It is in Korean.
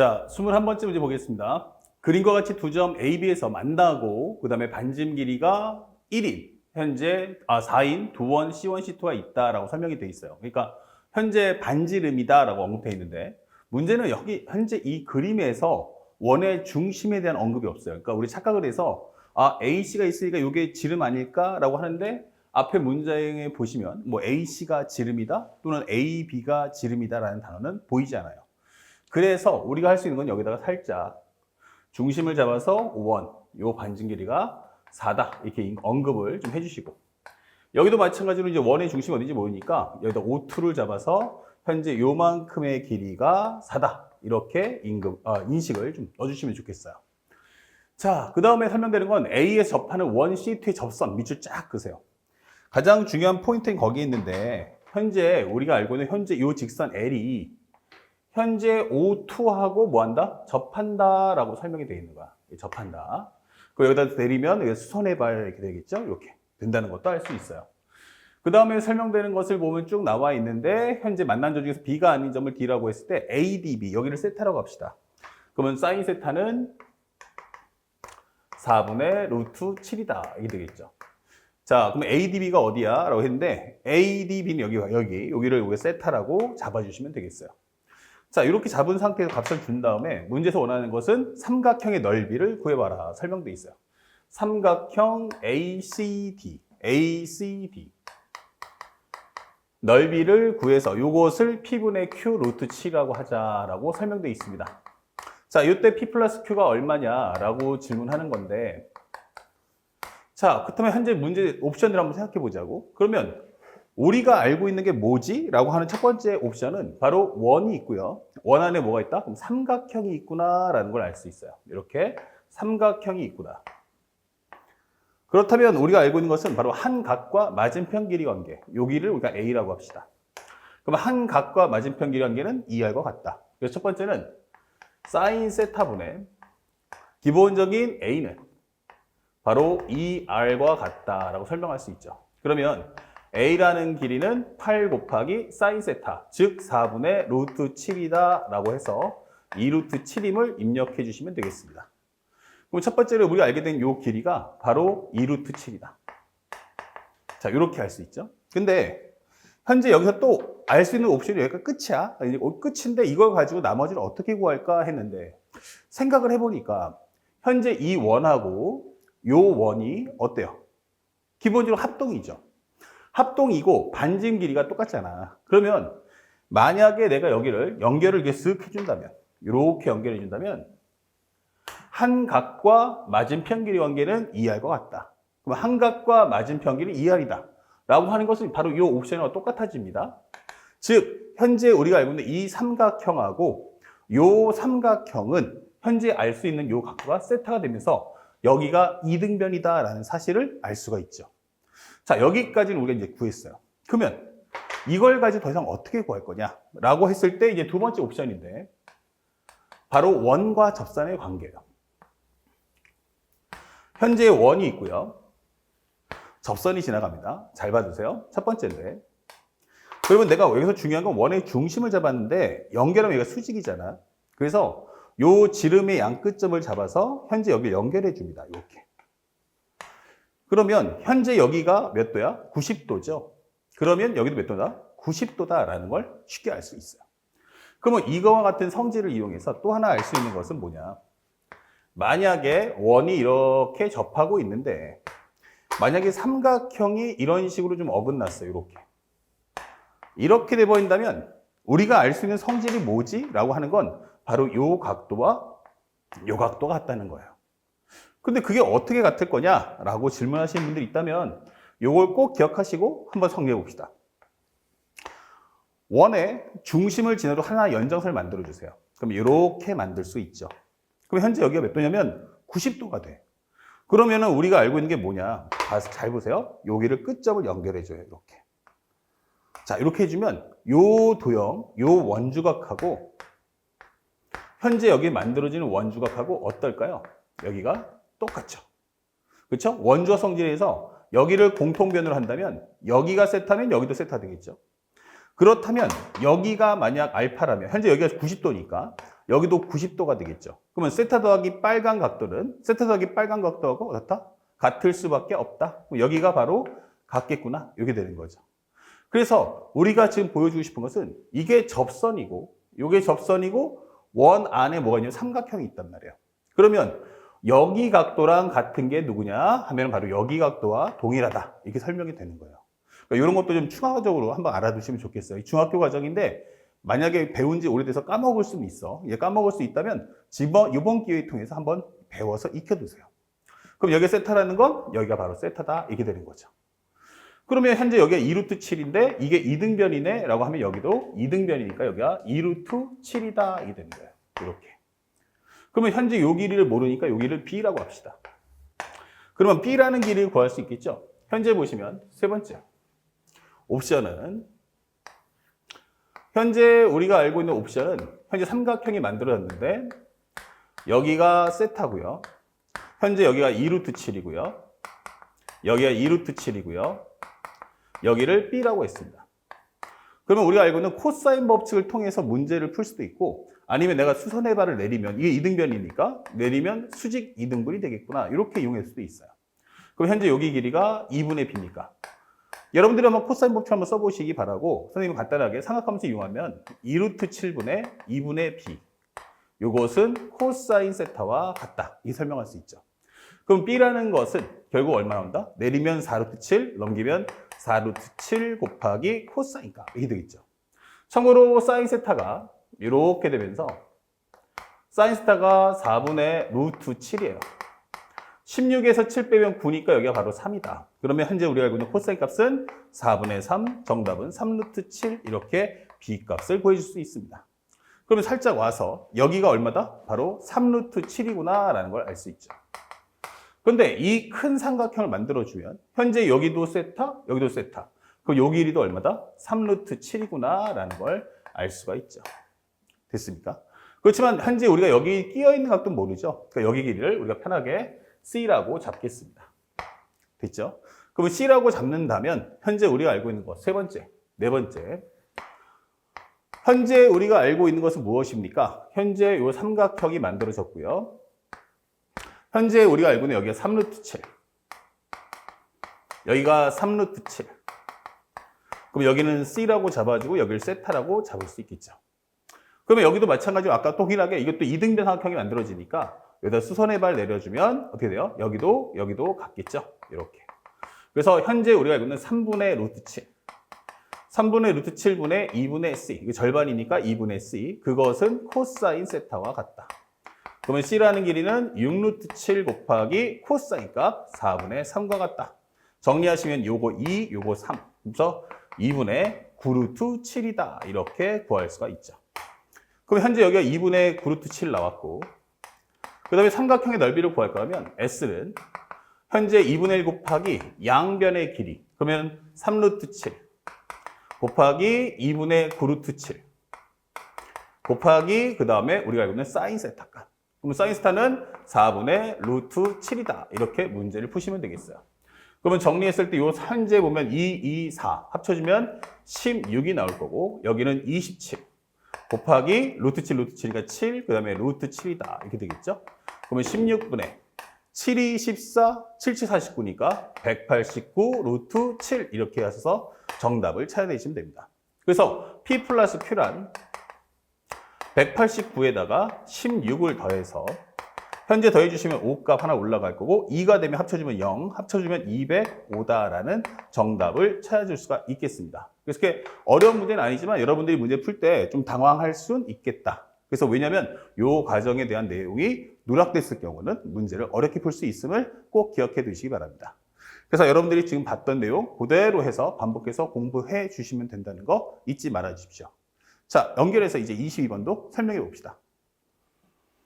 자, 21번째 문제 보겠습니다. 그림과 같이 두 점 A, B에서 만나고 그 다음에 반짐 길이가 1인, 현재 아 4인 두원 C1, C2가 있다라고 설명이 돼 있어요. 그러니까 현재 반지름이다라고 언급해 있는데 문제는 여기 현재 이 그림에서 원의 중심에 대한 언급이 없어요. 그러니까 우리 착각을 해서 아 AC가 있으니까 이게 지름 아닐까라고 하는데 앞에 문장에 보시면 뭐 AC가 지름이다 또는 AB가 지름이다라는 단어는 보이지 않아요. 그래서 우리가 할 수 있는 건 여기다가 살짝 중심을 잡아서 5원, 요 반증 길이가 4다 이렇게 언급을 좀 해주시고 여기도 마찬가지로 이제 원의 중심이 어딘지 모르니까 여기다 O2를 잡아서 현재 요만큼의 길이가 4다 이렇게 인급, 아, 인식을 좀 넣어주시면 좋겠어요. 자, 그 다음에 설명되는 건 A에서 접하는 원 C2의 접선 밑줄 쫙 그세요. 가장 중요한 포인트는 거기에 있는데 현재 우리가 알고 있는 현재 이 직선 L이 현재 O2하고 뭐 한다? 접한다라고 설명이 되어 있는 거야. 접한다. 그 여기다 내리면 수선의 발 이렇게 되겠죠? 이렇게 된다는 것도 알 수 있어요. 그 다음에 설명되는 것을 보면 쭉 나와 있는데 현재 만난 점 중에서 B가 아닌 점을 D라고 했을 때 ADB 여기를 세타라고 합시다. 그러면 사인 세타는 4분의 루트 7이다 이게 되겠죠. 자, 그럼 ADB가 어디야? 라고 했는데 ADB는 여기 여기 여기를 여기 세타라고 잡아주시면 되겠어요. 자, 이렇게 잡은 상태에서 값을 준 다음에 문제에서 원하는 것은 삼각형의 넓이를 구해봐라. 설명돼 있어요. 삼각형 ACD, ACD. 넓이를 구해서 이것을 P분의 Q 루트 7이라고 하자라고 설명돼 있습니다. 자, 이때 P 플러스 Q가 얼마냐라고 질문하는 건데 자, 그렇다면 현재 문제 옵션을 한번 생각해 보자고. 그러면 우리가 알고 있는 게 뭐지? 라고 하는 첫 번째 옵션은 바로 원이 있고요. 원 안에 뭐가 있다? 그럼 삼각형이 있구나라는 걸 알 수 있어요. 이렇게 삼각형이 있구나. 그렇다면 우리가 알고 있는 것은 바로 한 각과 맞은편 길이 관계. 여기를 우리가 A라고 합시다. 그럼 한 각과 맞은편 길이 관계는 2R과 같다. 그래서 첫 번째는 사인 세타분의 기본적인 A는 바로 2R과 같다라고 설명할 수 있죠. 그러면 A라는 길이는 8 곱하기 사인 세타, 즉 4분의 루트 7이다 라고 해서 2루트 7임을 입력해 주시면 되겠습니다. 그럼 첫 번째로 우리가 알게 된이 길이가 바로 2루트 7이다. 자, 이렇게 할 수 있죠. 근데 현재 여기서 또 알 수 있는 옵션이 여기가 끝이야. 끝인데 이걸 가지고 나머지를 어떻게 구할까 했는데 생각을 해보니까 현재 이 원하고 요 원이 어때요? 기본적으로 합동이죠. 합동이고 반증 길이가 똑같잖아. 그러면 만약에 내가 여기를 연결을 이렇게 쓱 해준다면 이렇게 연결해 준다면 한 각과 맞은편 길이 관계는 2R과 같다. 그럼 한 각과 맞은편 길이 2R이다. 라고 하는 것은 바로 이 옵션과 똑같아집니다. 즉 현재 우리가 알고 있는 이 삼각형하고 이 삼각형은 현재 알 수 있는 이 각도가 세타가 되면서 여기가 이등변이다라는 사실을 알 수가 있죠. 자, 여기까지는 우리가 이제 구했어요. 그러면 이걸 가지고 더 이상 어떻게 구할 거냐? 라고 했을 때 이제 두 번째 옵션인데 바로 원과 접선의 관계예요. 현재 원이 있고요. 접선이 지나갑니다. 잘 봐주세요. 첫 번째인데. 그러면 내가 여기서 중요한 건 원의 중심을 잡았는데 연결하면 여기가 수직이잖아. 그래서 요 지름의 양 끝점을 잡아서 현재 여기 연결해 줍니다. 이렇게. 그러면 현재 여기가 몇 도야? 90도죠. 그러면 여기도 몇 도다? 90도다라는 걸 쉽게 알 수 있어요. 그러면 이거와 같은 성질을 이용해서 또 하나 알 수 있는 것은 뭐냐? 만약에 원이 이렇게 접하고 있는데 만약에 삼각형이 이런 식으로 좀 어긋났어요. 이렇게. 이렇게 돼 버린다면 우리가 알 수 있는 성질이 뭐지? 라고 하는 건 바로 요 각도와 요 각도가 같다는 거예요. 근데 그게 어떻게 같을 거냐? 라고 질문하시는 분들이 있다면 요걸 꼭 기억하시고 한번 정리해 봅시다. 원의 중심을 지나도 하나 연장선을 만들어 주세요. 그럼 이렇게 만들 수 있죠. 그럼 현재 여기가 몇 도냐면 90도가 돼. 그러면은 우리가 알고 있는 게 뭐냐? 잘 보세요. 여기를 끝점을 연결해 줘요. 이렇게. 자, 이렇게 해주면 요 도형, 요 원주각하고 현재 여기 만들어지는 원주각하고 어떨까요? 여기가 똑같죠. 그렇죠? 원주와 성질에서 여기를 공통변으로 한다면 여기가 세타면 여기도 세타 되겠죠. 그렇다면 여기가 만약 알파라면 현재 여기가 90도니까 여기도 90도가 되겠죠. 그러면 세타 더하기 빨간 각도는 세타 더하기 빨간 각도하고 어떻다? 같을 수밖에 없다. 여기가 바로 같겠구나. 이게 되는 거죠. 그래서 우리가 지금 보여주고 싶은 것은 이게 접선이고 이게 접선이고 원 안에 뭐가 있냐면 삼각형이 있단 말이에요. 그러면 여기 각도랑 같은 게 누구냐 하면 바로 여기 각도와 동일하다. 이렇게 설명이 되는 거예요. 그러니까 이런 것도 좀 추가적으로 한번 알아두시면 좋겠어요. 이 중학교 과정인데 만약에 배운 지 오래돼서 까먹을 수는 있어. 예, 까먹을 수 있다면 이번, 기회를 통해서 한번 배워서 익혀두세요. 그럼 여기 세타라는 건 여기가 바로 세타다. 이렇게 되는 거죠. 그러면 현재 여기가 2루트 7인데 이게 2등변이네 라고 하면 여기도 2등변이니까 여기가 2루트 7이다. 이게 되는 거예요. 이렇게. 그러면 현재 요 길이를 모르니까 요 길이를 B라고 합시다. 그러면 B라는 길이를 구할 수 있겠죠? 현재 보시면 세 번째. 옵션은 현재 우리가 알고 있는 옵션은 현재 삼각형이 만들어졌는데 여기가 세타고요. 현재 여기가 2루트 7이고요. 여기가 2루트 7이고요. 여기를 B라고 했습니다. 그러면 우리가 알고 있는 코사인 법칙을 통해서 문제를 풀 수도 있고 아니면 내가 수선의 발을 내리면 이게 이등변이니까 내리면 수직 이등분이 되겠구나 이렇게 이용할 수도 있어요. 그럼 현재 여기 길이가 2분의 B니까 여러분들이 한번 코사인 법칙 한번 써보시기 바라고 선생님 간단하게 삼각함수 이용하면 2루트 7분의 2분의 B 이것은 코사인 세타와 같다 이 설명할 수 있죠. 그럼 B라는 것은 결국 얼마 나온다? 내리면 4루트 7 넘기면 4루트 7 곱하기 코사인값 이게 되겠죠. 참고로 사인 세타가 이렇게 되면서 사인 세타가 4분의 루트 7이에요. 16에서 7 빼면 9니까 여기가 바로 3이다. 그러면 현재 우리가 알고 있는 코사인 값은 4분의 3, 정답은 3루트 7 이렇게 B 값을 보여줄 수 있습니다. 그러면 살짝 와서 여기가 얼마다? 바로 3루트 7이구나 라는 걸 알 수 있죠. 근데 이 큰 삼각형을 만들어주면 현재 여기도 세타, 여기도 세타. 그럼 요 길이도 얼마다? 3루트 7이구나 라는 걸 알 수가 있죠. 됐습니까? 그렇지만 현재 우리가 여기 끼어 있는 각도는 모르죠. 그러니까 여기 길이를 우리가 편하게 C라고 잡겠습니다. 됐죠? 그러면 C라고 잡는다면 현재 우리가 알고 있는 것 세 번째, 네 번째. 현재 우리가 알고 있는 것은 무엇입니까? 현재 이 삼각형이 만들어졌고요. 현재 우리가 알고 있는 여기가 3루트 7. 여기가 3루트 7. 그럼 여기는 C라고 잡아주고 여기를 세타라고 잡을 수 있겠죠. 그러면 여기도 마찬가지로 아까 동일하게 이것도 이등변 삼각형이 만들어지니까 여기다 수선의 발 내려주면 어떻게 돼요? 여기도 여기도 같겠죠. 이렇게. 그래서 현재 우리가 알고 있는 3분의 루트 7. 3분의 루트 7분의 2분의 C. 이게 절반이니까 2분의 C. 그것은 코사인 세타와 같다. 그러면 C라는 길이는 6루트 7 곱하기 코사인 값 4분의 3과 같다. 정리하시면 요거 2, 요거 3. 그래서 2분의 9루트 7이다. 이렇게 구할 수가 있죠. 그럼 현재 여기가 2분의 9루트 7 나왔고 그 다음에 삼각형의 넓이를 구할 거면 S는 현재 2분의 1 곱하기 양변의 길이 그러면 3루트 7 곱하기 2분의 9루트 7 곱하기 그 다음에 우리가 알고 있는 사인 세타값. 그럼 사인 세타는 4분의 루트 7이다. 이렇게 문제를 푸시면 되겠어요. 그러면 정리했을 때 요 현재 보면 2, 2, 4 합쳐주면 16이 나올 거고 여기는 27 곱하기 루트 7, 루트 7이니까 7, 그 다음에 루트 7이다. 이렇게 되겠죠? 그러면 16분의 7이 14, 7, 7, 49니까 189 루트 7 이렇게 하셔서 정답을 찾아내시면 됩니다. 그래서 P 플러스 Q란 189에다가 16을 더해서 현재 더해주시면 5값 하나 올라갈 거고 2가 되면 합쳐주면 0, 합쳐주면 205다라는 정답을 찾아줄 수가 있겠습니다. 그게 어려운 문제는 아니지만 여러분들이 문제 풀 때 좀 당황할 수는 있겠다. 그래서 왜냐하면 이 과정에 대한 내용이 누락됐을 경우는 문제를 어렵게 풀 수 있음을 꼭 기억해 두시기 바랍니다. 그래서 여러분들이 지금 봤던 내용 그대로 해서 반복해서 공부해 주시면 된다는 거 잊지 말아 주십시오. 자, 연결해서 이제 22번도 설명해 봅시다.